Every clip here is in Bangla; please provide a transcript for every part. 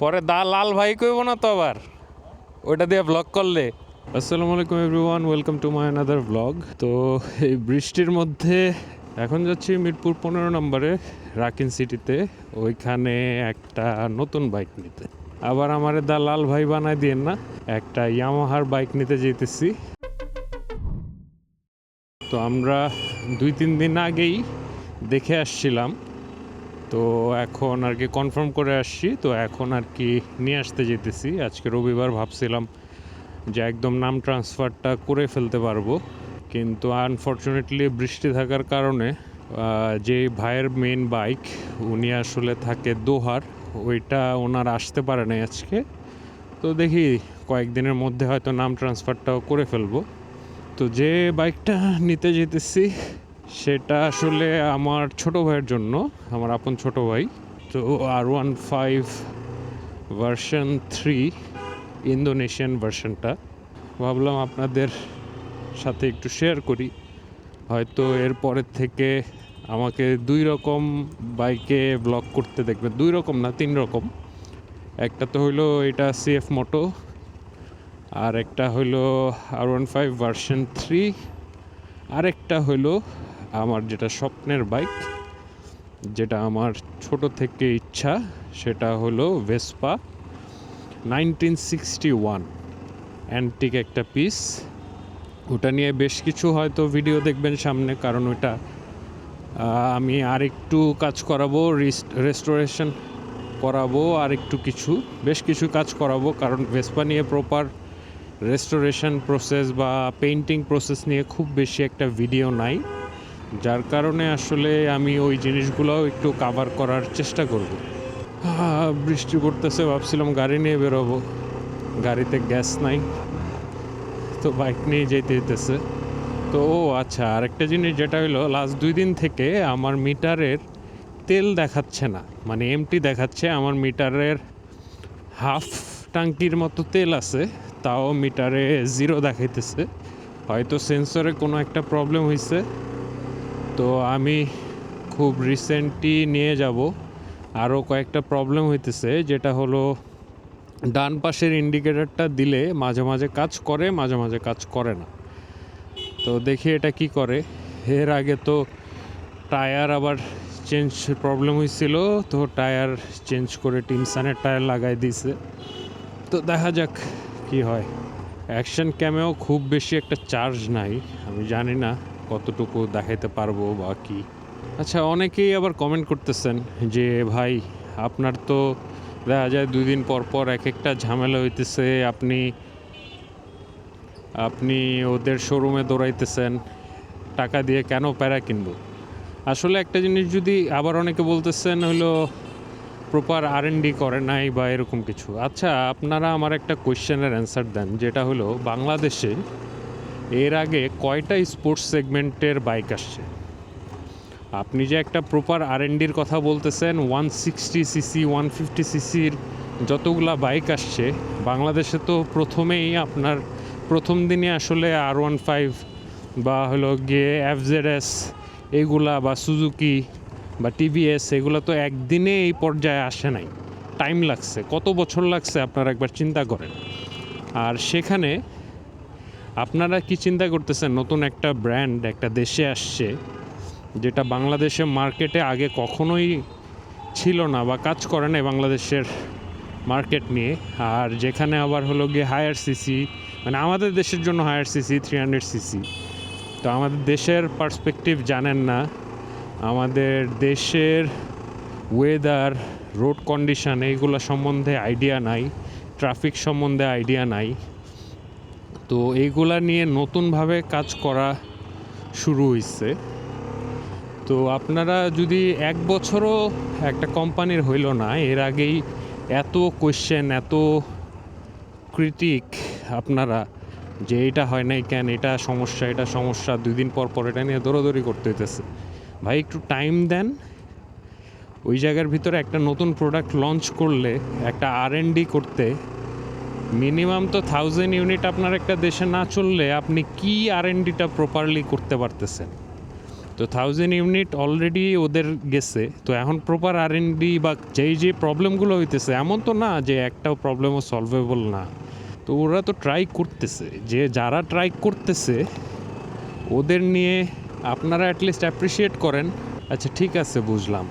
পরে দা লাল ভাই কইব না তো আবার? ওইটা দিয়ে ব্লগ করলে। আসসালামু আলাইকুম everyone welcome to my another blog তো এই বৃষ্টির মধ্যে এখন যাচ্ছি মিরপুর পনেরো নম্বরে রাকিন সিটিতে। ওইখানে একটা নতুন বাইক নিতে। আবার আমার দা লাল ভাই বানাই দিয়েন না, একটা ইয়ামাহার বাইক নিতে যেতেছি। তো আমরা দুই তিন দিন আগেই দেখে আসছিলাম। তো এখন আর কি কনফার্ম করে আসছি, তো এখন আর কি নিয়ে আসতে যেতেছি। আজকে রবিবার ভাবছিলাম যে একদম নাম ট্রান্সফারটা করে ফেলতে পারব, কিন্তু আনফর্চুনেটলি বৃষ্টি থাকার কারণে যে ভাইয়ের মেন বাইক উনি আসলে থাকে দোহার, ওইটা ওনার আসতে পারে নাই আজকে। তো দেখি কয়েকদিনের মধ্যে হয়তো নাম ট্রান্সফারটাও করে ফেলব। তো যে বাইকটা নিতে যেতেছি সেটা আসলে আমার ছোট ভাইয়ের জন্য, আমার আপন ছোট ভাই। তো R one five version three Indonesian ভার্সনটা ভাবলাম আপনাদের সাথে একটু শেয়ার করি। হয়তো এর পরের থেকে আমাকে দুই রকম বাইকে ব্লগ করতে দেখবে। দুই রকম না, তিন রকম। একটা তো হইল এটা সিএফ মোটো আর একটা হইল R one five version three আরেকটা হইল আমার যেটা স্বপ্নের বাইক, যেটা আমার ছোট থেকে ইচ্ছা, সেটা হলো Vespa nineteen sixty one antique একটা পিস ওটা নিয়ে বেশ কিছু হয়তো ভিডিও দেখবেন সামনে, কারণ ওটা আমি আরেকটু কাজ করাবো রেস্টোরেশন করাবো আর একটু কিছু, বেশ কিছু কাজ করাবো, কারণ ভেসপা নিয়ে প্রপার রেস্টোরেশন প্রসেস বা পেন্টিং প্রসেস নিয়ে খুব বেশি একটা ভিডিও নাই। যার কারণে আসলে আমি ওই জিনিসগুলোও একটু কাভার করার চেষ্টা করব। বৃষ্টি পড়তেছে, ভাবছিলাম গাড়ি নিয়ে বেরোবো। গাড়িতে গ্যাস নাই, তো বাইক নিয়ে যেতে যেতেছে তো ও আচ্ছা আরেকটা জিনিস যেটা হলো লাস্ট দুই দিন থেকে আমার মিটারের তেল দেখাচ্ছে না মানে এমটি দেখাচ্ছে, আমার মিটারের হাফ টাঙ্কির মতো তেল আছে, তাও মিটারে জিরো দেখাইতেছে। হয়তো সেন্সরে কোনো একটা প্রবলেম হয়েছে তো আমি খুব রিসেন্টলি নিয়ে যাব। আরও কয়েকটা প্রবলেম হইতেছে, যেটা হলো ডান পাশের ইন্ডিকেটারটা দিলে মাঝে মাঝে কাজ করে, মাঝে মাঝে কাজ করে না। তো দেখি এটা কি করে। এর আগে তো টায়ার আবার চেঞ্জ প্রবলেম হয়েছিল তো টায়ার চেঞ্জ করে টিমসানের টায়ার লাগাই দিয়েছে তো দেখা যাক কি হয়। অ্যাকশন ক্যামেও খুব বেশি একটা চার্জ নাই, আমি জানি না। কতটুকু দেখাইতে পারব বা কি? আচ্ছা অনেকেই আবার কমেন্ট করতেছেন যে, ভাই, আপনার তো দেখা যায় দুই দিন পর পর এক একটা ঝামেলা হইতেছে। আপনি আপনি ওদের শোরুমে দৌড়াইতেছেন। টাকা দিয়ে কেন প্যারা কিনবো? আসলে একটা জিনিস যদি আবার অনেকে বলতেছেন হলো প্রপার আর করে নাই বা এরকম কিছু। আচ্ছা আপনারা আমার একটা কোয়েশ্চেনের অ্যান্সার দেন, যেটা হলো বাংলাদেশে এর আগে কয়টা স্পোর্টস সেগমেন্টের বাইক আসছে? আপনি যে একটা প্রপার আর কথা বলতেছেন one sixty CC one fifty সিসির যতগুলা বাইক আসছে, বাংলাদেশে তো প্রথমেই আপনার প্রথম দিনে আসলে আর ওয়ান ফাইভ বা হলো গিয়ে এফজেডএস এগুলা বা সুজুকি বা টিভিএস এগুলো তো একদিনে এই পর্যায়ে আসে নাই। টাইম লাগছে, কত বছর লাগছে আপনারা একবার চিন্তা করেন। আর সেখানে আপনারা কি চিন্তা করতেছেন? নতুন একটা ব্র্যান্ড একটা দেশে আসছে, যেটা বাংলাদেশের মার্কেটে আগে কখনোই ছিল না বা কাজ করে না বাংলাদেশের মার্কেট নিয়ে। আর যেখানে আবার হলো গিয়ে হায়ার সিসি মানে আমাদের দেশের জন্য higher CC three hundred CC তো আমাদের দেশের পার্সপেক্টিভ জানেন না, আমাদের দেশের ওয়েদার রোড কন্ডিশন এইগুলো সম্বন্ধে আইডিয়া নাই ট্রাফিক সম্বন্ধে আইডিয়া নাই। তো এইগুলা নিয়ে নতুনভাবে কাজ করা শুরু হয়েছে তো আপনারা যদি এক বছরও একটা কোম্পানির হইল না, এর আগেই এত কোয়েশ্চেন এত ক্রিটিক আপনারা যে এটা হয় নাই কেন, এটা সমস্যা এটা সমস্যা, দুই দিন পর পর এটা নিয়ে দৌড়াদৌড়ি করতে হইতেছে। ভাই, একটু টাইম দেন। ওই জায়গার ভিতরে একটা নতুন প্রোডাক্ট লঞ্চ করলে, একটা আর করতে মিনিমাম তো থাউজেন্ড ইউনিট আপনার একটা দেশে না চললে আপনি কি আর ডিটা প্রপারলি করতে পারতেছেন? তো থাউজেন্ড ইউনিট অলরেডি ওদের গেছে, তো এখন প্রপার আর ডি বা যেই যে প্রবলেমগুলো হইতেছে, এমন তো না যে একটাও প্রবলেমও সলভেবল না। তো ওরা তো ট্রাই করতেছে, যে যারা ট্রাই করতেছে, ওদের নিয়ে আপনারা অ্যাটলিস্ট অ্যাপ্রিসিয়েট করেন। আচ্ছা ঠিক আছে, বুঝলাম।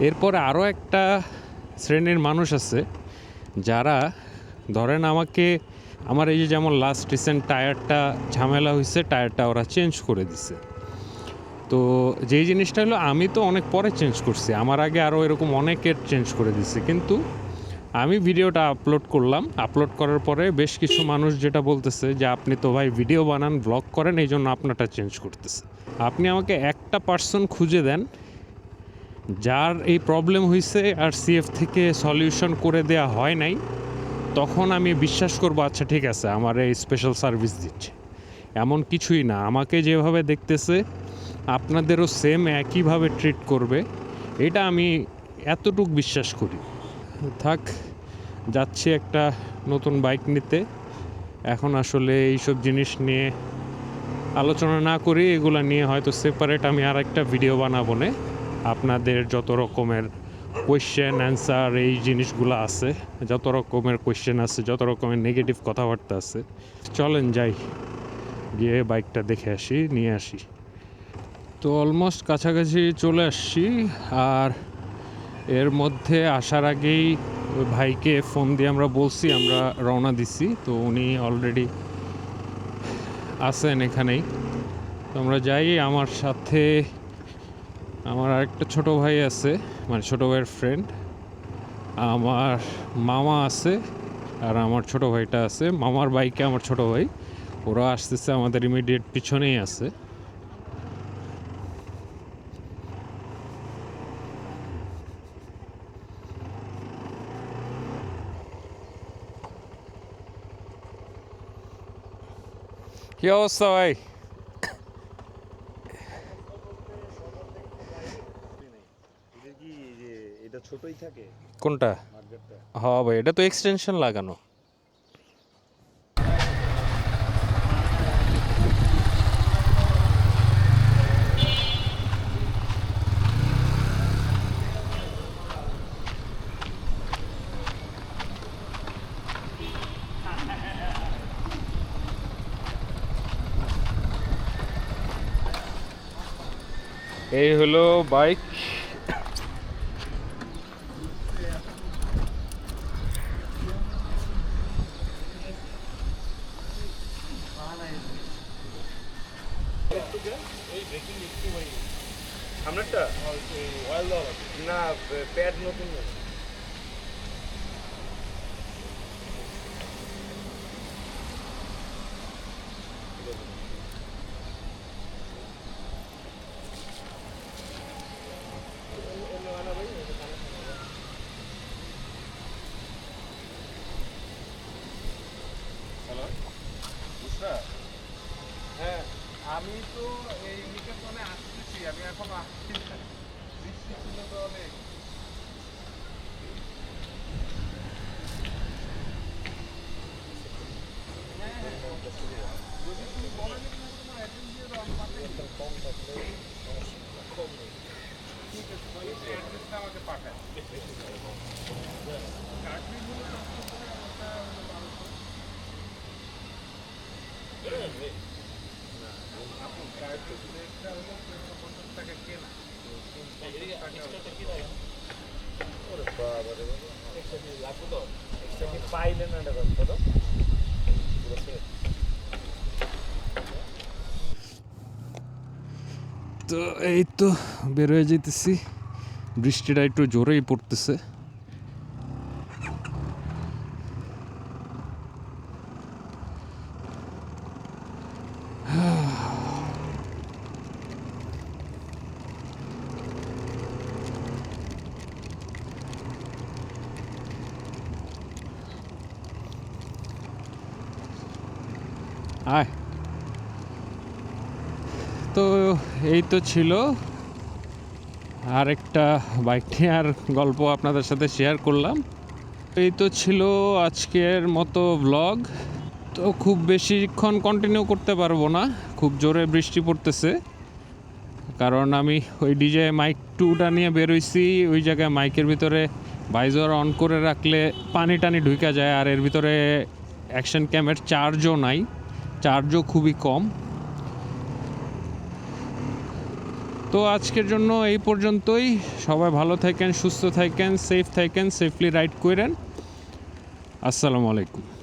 এরপর আরও একটা শ্রেণির মানুষ আছে, যারা ধরেন আমাকে, আমার এই যে যেমন লাস্ট রিসেন্ট টায়ারটা ঝামেলা হয়েছে টায়ারটা ওরা চেঞ্জ করে দিছে। তো যেই জিনিসটা হলো, আমি তো অনেক পরে চেঞ্জ করছি। আমার আগে আরও এরকম অনেকের চেঞ্জ করে দিছে। কিন্তু আমি ভিডিওটা আপলোড করলাম। আপলোড করার পরে বেশ কিছু মানুষ যেটা বলতেছে যে, আপনি তো ভাই ভিডিও বানান ব্লগ করেন, এই জন্য আপনারটা চেঞ্জ করতেছে। আপনি আমাকে একটা পার্সন খুঁজে দেন, যার এই প্রবলেম হয়েছে আর সিএফ থেকে সলিউশন করে দেয়া হয় নাই। তখন আমি বিশ্বাস করব আচ্ছা ঠিক আছে, আমার এই স্পেশাল সার্ভিস দিচ্ছে। এমন কিছুই না। আমাকে যেভাবে দেখতেছে, আপনাদেরও সেম একইভাবে ট্রিট করবে। এটা আমি এতটুক বিশ্বাস করি। থাক, যাচ্ছি একটা নতুন বাইক নিতে। এখন আসলে এইসব জিনিস নিয়ে আলোচনা না করি এগুলো নিয়ে হয়তো সেপারেট আমি আর একটা ভিডিও বানাবো না। আপনাদের যত রকমের কোয়েশ্চেন অ্যান্সার এই জিনিসগুলো আছে। যত রকমের কোয়েশ্চেন আছে, যত রকমের নেগেটিভ কথাবার্তা আছে। চলেন যাই, গিয়ে বাইকটা দেখে আসি, নিয়ে আসি। তো অলমোস্ট কাছাকাছি চলে আসছি, আর এর মধ্যে আসার আগেই ভাইকে ফোন দিয়ে আমরা বলছি, আমরা রওনা দিছি। তো উনি অলরেডি আছেন এখানেই। তো আমরা যাই, আমার সাথে আমার আরেকটা ছোট ভাই আছে মানে ছোট ভাইয়ের ফ্রেন্ড আমার মামা আছে আর আমার ছোট ভাইটা আছে। মামার বাইকে আমার ছোট ভাই। ওরা আসতেছে আমাদের ইমিডিয়েট পিছনেই আছে। কি অবস্থা ভাই এটা কি যে এটা ছোটই থাকে। কোনটা? হ্যাঁ ভাই এটা তো এক্সটেনশন লাগানো। এই হলো বাইক। সামনেরটা না প্যাড নতুন না। হ্যাঁ আমি তো এই নিকেতনে আসতেছি আমি এখন আসছি না। তো এই তো বের হয়ে যেতেছি বৃষ্টিটা একটু জোরেই পড়তেছে। আয়। তো এই তো ছিল। আরেকটা বাইক নিয়ে আর গল্প আপনাদের সাথে শেয়ার করলাম। এই তো ছিল আজকের মতো ব্লগ তো খুব বেশিক্ষণ কন্টিনিউ করতে পারব না। খুব জোরে বৃষ্টি পড়তেছে। কারণ আমি ওই ডিজে মাইক টুটা নিয়ে বেরোইছি ওই জায়গায় মাইকের ভিতরে ভাইজর অন করে রাখলে পানি টানি ঢুকে যায়। আর এর ভিতরে অ্যাকশন ক্যামের চার্জও নাই। চার্জও খুবই কম। তো আজকের জন্য এই পর্যন্তই। সবাই ভালো থাকেন, সুস্থ থাকেন সেফ থাকেন সেফলি রাইড করেন। আসসালামু আলাইকুম।